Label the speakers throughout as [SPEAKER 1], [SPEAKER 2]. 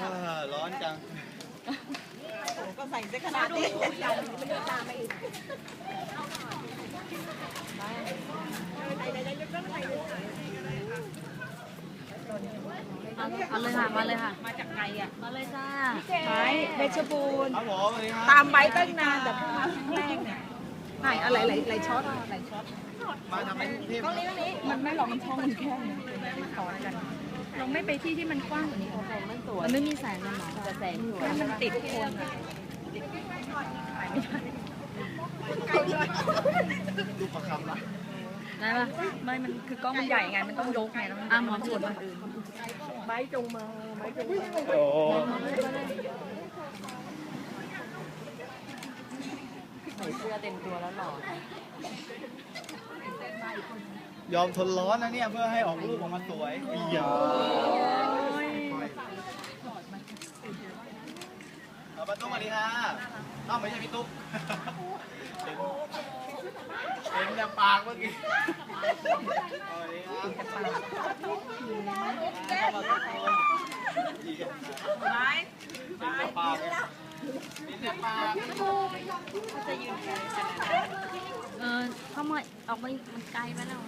[SPEAKER 1] เออร้อนจัง
[SPEAKER 2] ก็ใส่เสื้อขนาดนี้
[SPEAKER 3] เอาเลยค่ะ มาเลยค่ะ
[SPEAKER 2] มาจากไกลอะ
[SPEAKER 3] มาเลยจ้า
[SPEAKER 2] ไม้เพชรบูรณ์
[SPEAKER 1] ครับผมสวัสดีครับ
[SPEAKER 2] ตามไบตั้งนานแต่เพิ่งมาครั้งแรกเนี่ยไหนอะไรไหลไหลช็อตไหลช็อต
[SPEAKER 1] มาทำเป็นเทพ
[SPEAKER 2] มันไม่หรอกมันช่องมันแค่เนี่ยมันต่อกัน
[SPEAKER 3] เราไม่ไปที่ที่มันกว้างกว่านี้หรอมันไม่มีแสงเลยหรอแต่แสงอยู่
[SPEAKER 2] มันติดคน
[SPEAKER 1] ดูประคำละ
[SPEAKER 3] ได้ปะ
[SPEAKER 2] ไม่มันคือกล้องมันใหญ่ไง มันต้องยกไงแล้วมัน
[SPEAKER 3] อะหมอนส่วน
[SPEAKER 2] ไม้จงมาไม้จงมา
[SPEAKER 1] โอ้
[SPEAKER 3] ใส่เสื้อเต็มตัวแล้วหล่อ ย
[SPEAKER 1] อมทนร้อนนะเนี่ยเพื่อให้ออกลูกออกมาสวยอีหยาเอาป้าตุ๊กสวัสดีค่ะอ้าวไม่ใช่พี่ตุ๊กเห็นเห็นแต่ปากเมื่อกี้สวัสดีครับ
[SPEAKER 2] ไม้
[SPEAKER 1] เห็นแต่ปากเห็นแต่ปาก
[SPEAKER 2] จะยืนไกลขนาด
[SPEAKER 3] เออเข้ามาออกมาอีกมันไกลไปแล้ว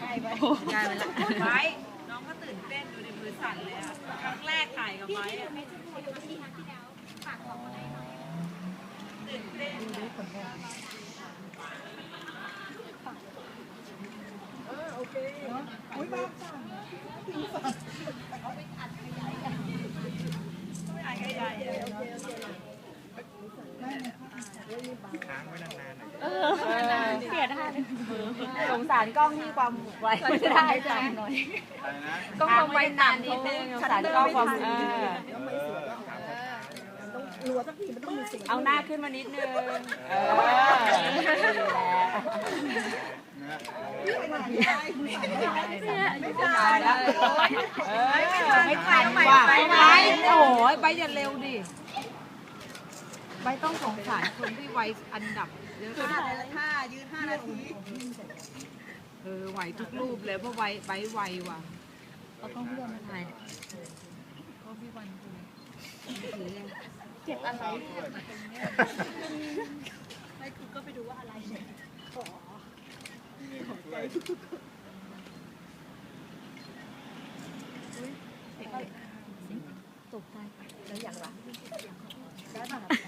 [SPEAKER 2] ใกล้ไป
[SPEAKER 3] ไกลไปล้ว
[SPEAKER 2] ไม้น้องก็ตื่นเต้นดูในมือสั่นเลยอะครั้งแรกถ่ายกับไม้อะตื่นเต้น
[SPEAKER 3] เสียได้นานเลย
[SPEAKER 2] สงสารกล้องที่ความไวไม่ได้จ้ะหน่อย
[SPEAKER 1] อะไรนะ
[SPEAKER 2] กล้องความไวนานนิดนึงสงสารกล้องความเออ
[SPEAKER 1] เออ
[SPEAKER 2] เอาหน้าขึ้นมานิดนึงเออ
[SPEAKER 1] นะ
[SPEAKER 2] ตายแล้วเออไม่ทันว่ะไปไหมโอ้ยไปอย่าเร็วดิ ใบต้องสงสารคนที่ไวอันดับเยอะ
[SPEAKER 4] ห้าท่ายืนห้านาที
[SPEAKER 2] เออไหวทุกรูปเลยเพราะไวไวไวว่ะ
[SPEAKER 3] เอากล้องเพื่อนมาถ่าย
[SPEAKER 2] ก็พี่วันคือ
[SPEAKER 4] ไม่คือก็ไปดูว่าอะไรเนี่ย
[SPEAKER 3] ตกใจ
[SPEAKER 4] แล้วอย่างไร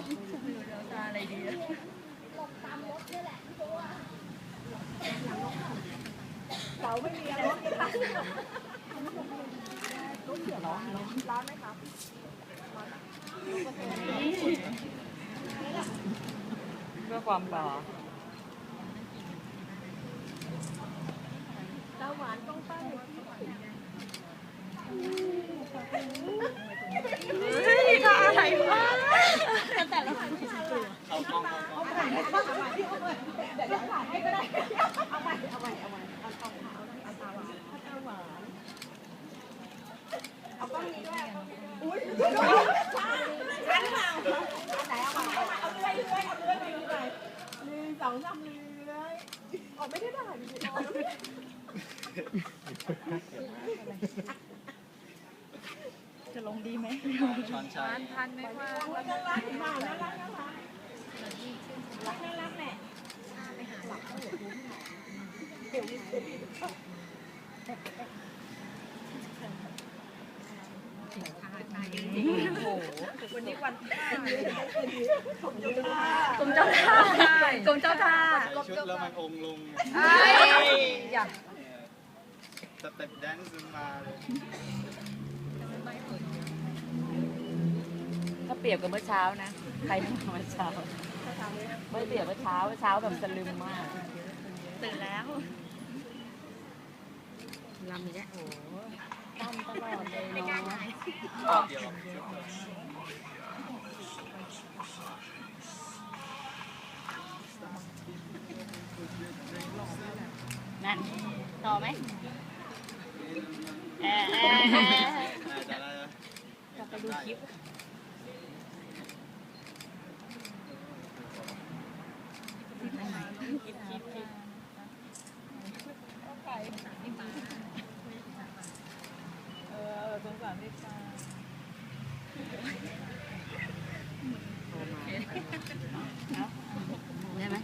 [SPEAKER 4] อะ
[SPEAKER 2] ไร
[SPEAKER 3] ดีอะ
[SPEAKER 4] เป๋าไม่มีอะไรรถเลยค่ะรถเสียร้อนร้อนไหมครับ
[SPEAKER 2] เพื่อความหล่อ
[SPEAKER 4] ตาหวานต้องไป
[SPEAKER 2] ท่าอะไรวะ
[SPEAKER 1] เอากล้องเอากล้อง
[SPEAKER 4] เดี๋ยวจะถ่ายให้ก็ได้ เอาใหม่เอาใหม่เอาใหม่เอาเอาเอาตาหวานเอาตาหวานเอากล้องนี้ด้วยอุ้ยชันเปล่าอันไหนเอาใหม่เอาใหม่เอาเลื่อยเลื่อยเอาเลื่อยไปดูหน่อยหนึ่งสองสามเลื่อย อ๋อไม่ได้ด่าดิอ๋อ
[SPEAKER 3] จะลงดีไหม
[SPEAKER 1] ช้อนชัย
[SPEAKER 2] ทันไหมว่า
[SPEAKER 4] น่ารักน่ารักน่ารักน่ารักน่ารักแหละ
[SPEAKER 2] โอ้โหวันนี้วันท่าเลย
[SPEAKER 3] กรมเจ้าท่ากรมเจ้าท่า
[SPEAKER 1] ชุดแล้วมันองลงไง
[SPEAKER 2] อย่า
[SPEAKER 1] เนี่ยสเต็ปแดนซ์มาเลย
[SPEAKER 2] ถ้าเปรียบกับเมื่อเช้านะใครมาเมื่อเช้าไม่เปรียบเมื่อเช้าเมื่อเช้าแบบสลึมมาก
[SPEAKER 3] ตื่นแล้ว
[SPEAKER 2] ลำอีกแล้วโอ้
[SPEAKER 3] ตั้มตลอดเลย
[SPEAKER 1] เดียว
[SPEAKER 3] นั่น ต่อไหมเออเออเออ
[SPEAKER 1] ได้ได้
[SPEAKER 3] กลับไปดูคลิป
[SPEAKER 2] เออสงสารพี่ฟ้า
[SPEAKER 3] ได้ไหม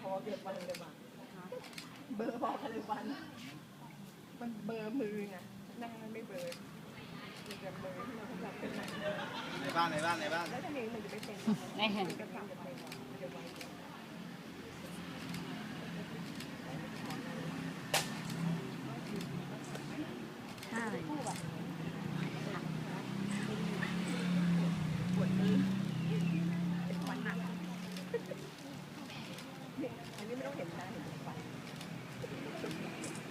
[SPEAKER 4] พอเก็บวันเลยวันเบอร์พอกันเลย วัน มันเบอร์มือไงนั่งมันไม่เบอร์มันจะเบอร์ที่เราทำเป็น
[SPEAKER 1] ในบ้านในบ้านในบ้าน
[SPEAKER 4] แล้วถ้าเมย์มันจะไม่เป็น
[SPEAKER 3] แน่
[SPEAKER 4] ก็ทำจะเป็นมันจะไว
[SPEAKER 3] ใช่
[SPEAKER 4] อันนี้ไม่ต้องเห็นหน้าเห็นแต่ฟัน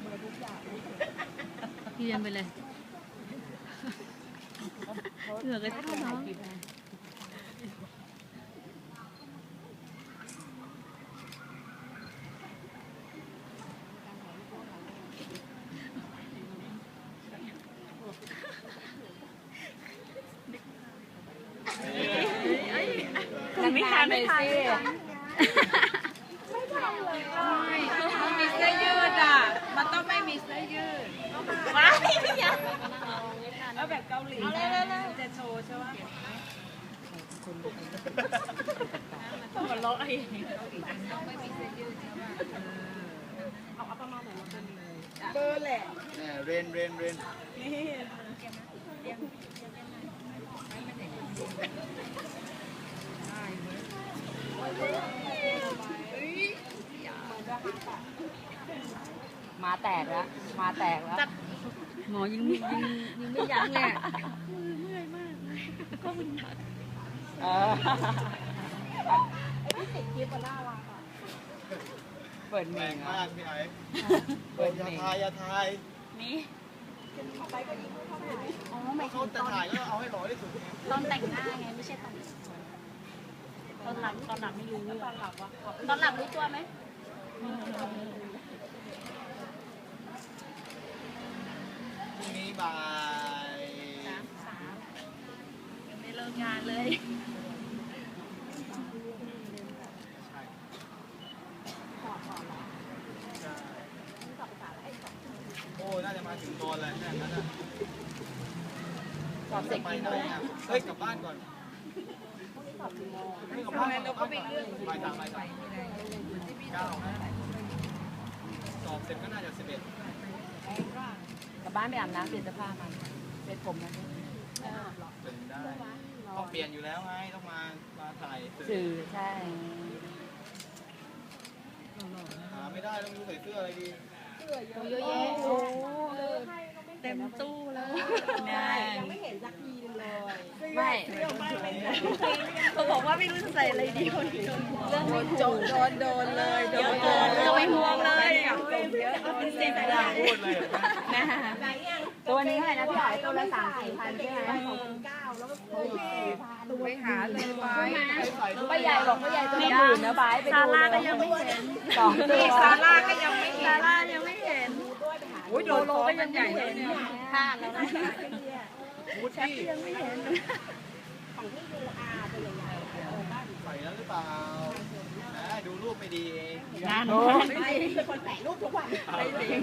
[SPEAKER 4] เบอร์ทุกอย่าง
[SPEAKER 3] พี่ เรียนไปเลยเหลือก็เท่าน้อง
[SPEAKER 2] ไม่ทันไม่ทันมันมีเสื้อยืดอะ มันต้องไม่มีเสื้อยืด ว้ายแล้วแบบเกาหลีจะโชว์ใช่ไหม
[SPEAKER 3] หัวเราะไอ้
[SPEAKER 4] เบอร์แหละ
[SPEAKER 1] เนี่ยเรนเรนเรน
[SPEAKER 2] มาแตกแล้ว มาแตกแล้ว
[SPEAKER 3] หมอยิงยิงยิงไม่ยั้งเลยอะ
[SPEAKER 2] เออ
[SPEAKER 4] ไอ้ที่ติดคลิปมันน่ารักอะ
[SPEAKER 2] เปิดเม
[SPEAKER 1] งมากพี่ไอ้
[SPEAKER 2] เปิด
[SPEAKER 1] ยา
[SPEAKER 2] เมง
[SPEAKER 1] ถ่ายยาถ่าย
[SPEAKER 3] นี่
[SPEAKER 4] ไปก็ยิงเข้าไป
[SPEAKER 3] อ๋อไม่
[SPEAKER 1] เขาจะถ่ายก็เอาให้หล่อที่สุด
[SPEAKER 3] ตอนแต่งหน้าไงไม่ใช่ตอนตอนหลับตอนหลับไม่รู้ตอนหลับวะตอนหลับรู้ตัวไหม
[SPEAKER 1] รุ่งนี้บ่าย
[SPEAKER 3] สามสามยังไม่เลิกงานเลย
[SPEAKER 1] โอ้ น่าจะมาถึงตอนแล้วเนี่ยนั่นน่ะ
[SPEAKER 2] สอบเสร็จ
[SPEAKER 1] ไป
[SPEAKER 2] กี่
[SPEAKER 1] ไห
[SPEAKER 2] โม
[SPEAKER 1] น
[SPEAKER 2] ง
[SPEAKER 1] อะเฮ้ย กลับบ้านก่อนไม่กลับบ้าน
[SPEAKER 2] เราก็ไปเรื่อง
[SPEAKER 1] บ่ายสามบ่ายสามเก้าสอบเสร็จก็น่าจะสิบเอ็ด
[SPEAKER 2] กลับบ้านไปอาบน้ำเปลี่ยนเสื้อผ้ามันเปลี่ยนผมมัน
[SPEAKER 1] เป็นได้ต้องเปลี่ยนอยู่แล้วไงต้องมามาถ่ายสื่อ
[SPEAKER 2] สื่อใช่
[SPEAKER 1] หาไม่ได้ต้องรู้ใส่เสื้ออะไรดี
[SPEAKER 3] เยอะแยะโอ้เต็มตู้แล้วน
[SPEAKER 4] ยังไม่เห็นสักทีเลย
[SPEAKER 2] ไม่
[SPEAKER 4] เรื่องมากเลยนะ
[SPEAKER 3] เขาบอกว่าไม่รู้จะใส่อะไรดีคนเดียว
[SPEAKER 2] เรื่องไม่ถูกโดนโดนเลย
[SPEAKER 3] เยอะเกินจะไม่ห่วงเลย
[SPEAKER 2] เยอะเป็นสิบ
[SPEAKER 1] ไม่าวพูดเลยนไหม
[SPEAKER 3] นะ
[SPEAKER 4] ไหนยัง
[SPEAKER 2] ตัวนี้เท่าไหร่นะพี่หอยตัวละสามสี่พันใช่ไหม
[SPEAKER 4] สองพันเก้าแล้วก็โอ้ยพาดู
[SPEAKER 2] ไปหาเลยไว้
[SPEAKER 1] ใส่ด้วย
[SPEAKER 2] ป้าใหญ่บอกป้าใหญ่ตัวละหมื่นนะบายไป
[SPEAKER 3] ซา
[SPEAKER 2] ดู
[SPEAKER 3] ร่า
[SPEAKER 2] เล
[SPEAKER 3] ก็
[SPEAKER 2] ยั
[SPEAKER 3] งไม่เห็น
[SPEAKER 2] สองตัวนี่ซาร่าก็ยังไม่เห็น
[SPEAKER 3] ซาร่ายังไม่เห็น
[SPEAKER 2] โอ้ยโดนโลก็ยังใหญ่เลยเนี่ย
[SPEAKER 3] พลาแล้วนะ
[SPEAKER 1] พูที่
[SPEAKER 3] ยังไม่เห็น
[SPEAKER 4] ของที่ดูอาตัวใหญ่ๆเออบ้าน
[SPEAKER 1] ใส่แล้วหรือเปล่า รูปไม่ดีเอง
[SPEAKER 3] งาน
[SPEAKER 4] ไม่จริงเป็นคนแปะรูปทุกวัน
[SPEAKER 3] ไม่จริง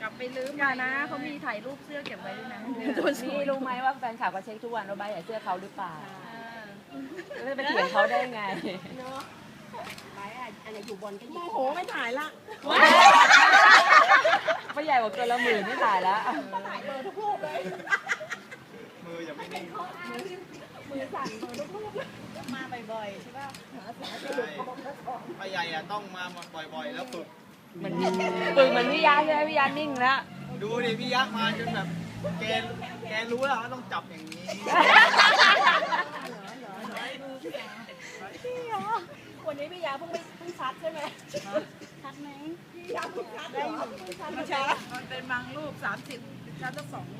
[SPEAKER 2] กลับไปลืม
[SPEAKER 3] อย่านะเขามีถ่ายรูปเสื้อเก็บไว้ด้วยนะ
[SPEAKER 2] นี่รู้ไหมว่าแฟนคลับก็เช็คทุกวันว่าใบใส่เสื้อเขาหรือเปล่าแล้วไปเถียงเขาได้ไง
[SPEAKER 4] เนาะไปอะอันไหนอยู่บนก็โมโหไม่ถ่ายละ
[SPEAKER 2] ป้าใหญ่บอกตัวละหมื่นไม่ถ่ายแล้ว
[SPEAKER 4] ถ่ายเบอร์ทุกรูปเลย
[SPEAKER 1] มืออย่าไม่นิ่ง
[SPEAKER 4] มือสั่นเบอร์ทุกรูปเลย
[SPEAKER 3] มาบ่อยๆใช่ป่ะ
[SPEAKER 1] ใช่ป้าใหญ่อะต้องมาบ่อยๆ แล้วฝึก
[SPEAKER 2] เหมือนฝึกเหมือนวิยาใช่ไหมวิยานิ่งแล้ว
[SPEAKER 1] ดูดิพี่ยักษ์มาจนแบบแกแกรู้แล้วว่าต้องจับอย่างนี้
[SPEAKER 4] วันนี้พี่ยาเพิ่งไม่เพิ่งชัดใช่ไหม
[SPEAKER 5] ชัดไหม
[SPEAKER 4] พี่ยาเพิ่งชัดเหรอเพิ่งชัด
[SPEAKER 2] มัน
[SPEAKER 4] ใช่
[SPEAKER 2] มันเป็นบางลูกสามสิบฉันต้องสองลูก
[SPEAKER 1] ไม่ใช่ว่า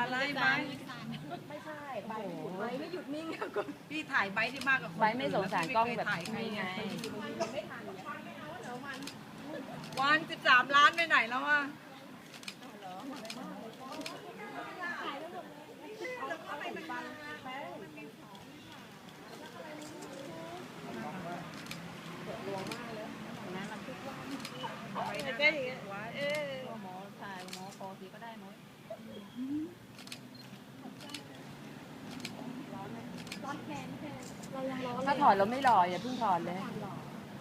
[SPEAKER 2] อะไรไหม
[SPEAKER 4] ไม่ใช่ใบไม่หยุดใบไม่หยุดนิ่งอะก็
[SPEAKER 2] พี่ถ่ายใบที่มากกว่าคน
[SPEAKER 3] ไว้ไม่สงสารกล้องแบบ
[SPEAKER 2] ถ่ายใคร
[SPEAKER 3] นี้
[SPEAKER 2] ไง
[SPEAKER 3] ไง
[SPEAKER 2] วันสิบสามล้านไปไหนแล้วอะ
[SPEAKER 5] ใกล้อย่างเงี้ยเออหมอถ่าย หมอคอทีก็ได้เนาะ
[SPEAKER 3] ถ้าถอดแล้วไม่หล่ออย่าเพิ่งถอดเลย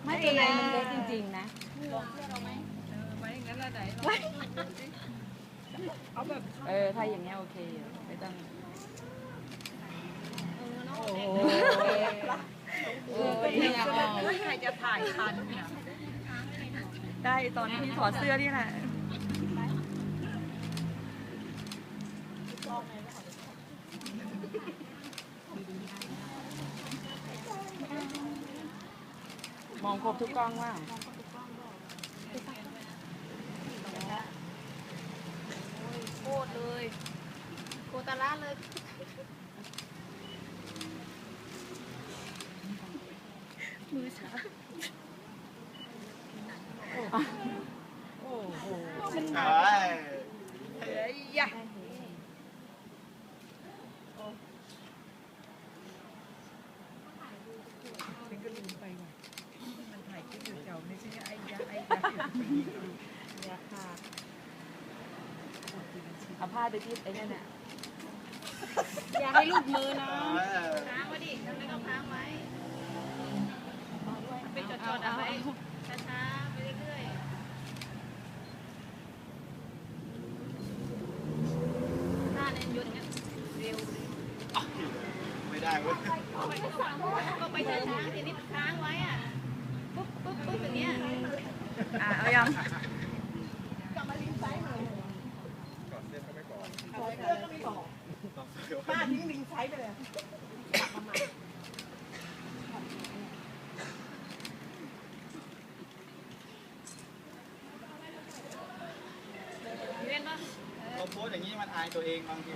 [SPEAKER 3] ไม่ตัวในมันเล็กจริง ๆ นะ
[SPEAKER 5] ลองเสื้อเราไหม
[SPEAKER 2] เออไว้อย่างนั้นแล้วไหนลองเอาแบบ
[SPEAKER 3] เออถ้าอย่างเงี้ยโอเคอยู่ไม่ต้อง
[SPEAKER 2] โอ้โหโอ้ยเนี่ยอ๋อใครจะถ่ายทันเนี่ย
[SPEAKER 3] ได้ตอนที่ถอดเสื้อนี่แหละ มองครบทุกกล้องว่า
[SPEAKER 5] โคตรเลยโคตรละเลย
[SPEAKER 2] โอ้โห
[SPEAKER 1] ใช่
[SPEAKER 2] เฮ้ยยะฉันก็ลืมไปว่ะมันถ่ายคลิปอยู่เจ้าไม่ใช่ไอ้ยะไอ้ยะ
[SPEAKER 3] เอาผ้าไปที่ไอ้นั่นน่ะ
[SPEAKER 5] อย่าให้ลูกมือนะ
[SPEAKER 1] เออ
[SPEAKER 5] ค้างไว้ดิทำไมต้องค้างไว้ไปจดๆเอาไว้ช้าๆไปเรื่อยๆหน้าเนี่ยหยุดเนี่ยเร็ว
[SPEAKER 1] ไม่ได้เว้ย
[SPEAKER 5] ก็ไปช้าๆทีนี้มันค้างไว้อะ ปุ๊บปุ๊บปุ๊บอย่างเงี้ย
[SPEAKER 3] อะเอายัง
[SPEAKER 4] ขอเสื้อก็ไม่บอกป้าทิ้งลิงใช้ไปเลย
[SPEAKER 5] เรียน ปะ
[SPEAKER 1] เราโพสอย่างนี้มันอายตัวเองบางที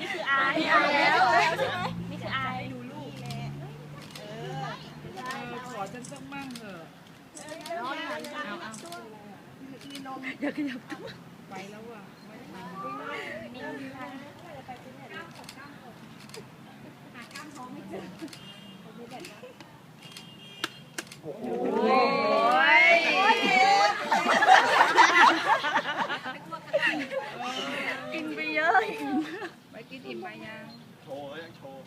[SPEAKER 5] นี่คืออายนี่อายแล้วนี่คืออาย
[SPEAKER 2] ดูลูกเออขอฉันสักมั่งเถอะเอาเอาอย่าขยับตัวไปแล้วอะไม่ทัน
[SPEAKER 3] โอ้ยกินไปเยอะอีก
[SPEAKER 2] ไปกินอิ่มไปยัง
[SPEAKER 1] โชว์ยังโชว์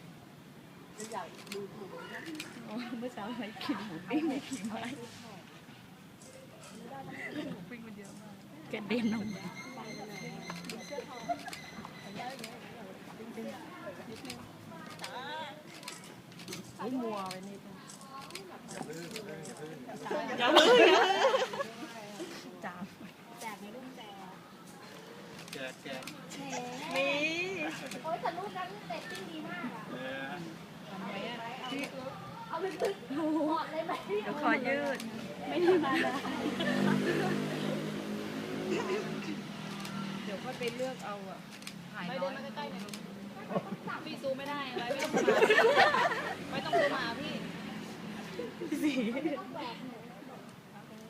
[SPEAKER 3] โอ้ยเมื่อเช้าอะไรกินหมูปิ้ง ไม่กี่ไม้
[SPEAKER 2] ปิ้งมันเยอะมาก
[SPEAKER 3] กระเด็นออกมาไอ้มัวไปนิดนึงอย่าพึ่งจาม
[SPEAKER 5] แจกในรุ่นแจก
[SPEAKER 1] แจกแจก
[SPEAKER 3] มี
[SPEAKER 5] โอ้ยแต่รูปนั้นเตะติ้งดีมากอะ
[SPEAKER 1] เออ
[SPEAKER 5] เอาลึกๆหมดเลยไหม
[SPEAKER 3] เดี๋ยวขอยืด
[SPEAKER 5] ไม่ได้มานะ
[SPEAKER 2] เดี๋ยวค่อยไปเลือกเอาอะถ่าย
[SPEAKER 5] ไป
[SPEAKER 2] น้
[SPEAKER 5] เดิ
[SPEAKER 2] อนย
[SPEAKER 5] มาใกล้ๆหน่อยพี่ซูไม่ได้อะไรไม่ต้องมาไม่ต้องมาพี่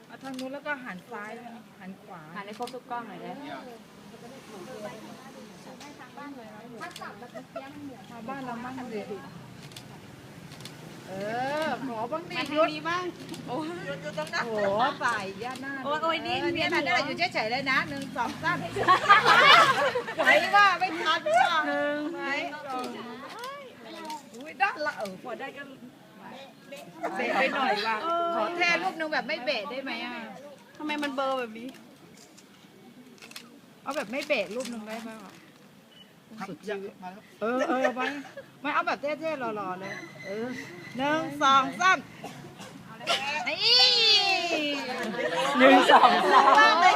[SPEAKER 2] เอาทางนู้นแล้วก็หันซ้ายนะหันขวา
[SPEAKER 3] หันให้ครบทุกกล้องหน่อยเลย
[SPEAKER 1] เนี่ย
[SPEAKER 2] ชาวบ้านเรามั่งเลย เออขอบ้างดิ
[SPEAKER 5] มา
[SPEAKER 2] ห
[SPEAKER 5] ทา
[SPEAKER 2] ยุ
[SPEAKER 5] ง
[SPEAKER 2] ด
[SPEAKER 5] นี้บ้าง
[SPEAKER 2] โอ้ยโอ้โหฝ่ายย่าหน้า
[SPEAKER 3] โอ้ยโอ้ยนี่
[SPEAKER 2] เเนี่ย
[SPEAKER 3] นี่
[SPEAKER 2] นะได้อยู่เฉยๆเลยนะหนึ่งสองสามไหวว่าไม่ทันว่า
[SPEAKER 3] หนึ่ง
[SPEAKER 2] ไหวสองอุ้ยด้านละเออพอได้ก็เบะไปหน่อยว่ะขอแท่รูปหนึงแบบไม่เบะได้ไหมอะ
[SPEAKER 3] ทำไมมันเบอร์แบบนี้
[SPEAKER 2] เอาแบบไม่เบะรูปหนึงได้ไหมวะ
[SPEAKER 1] สุดยอดมาแล้ว
[SPEAKER 2] เออเออไปไม่เอาแบบเท่ๆหล่อๆเลยเออหนึ่งสองสามนี่
[SPEAKER 3] หนึ่งสองสาม
[SPEAKER 2] ว่าไม่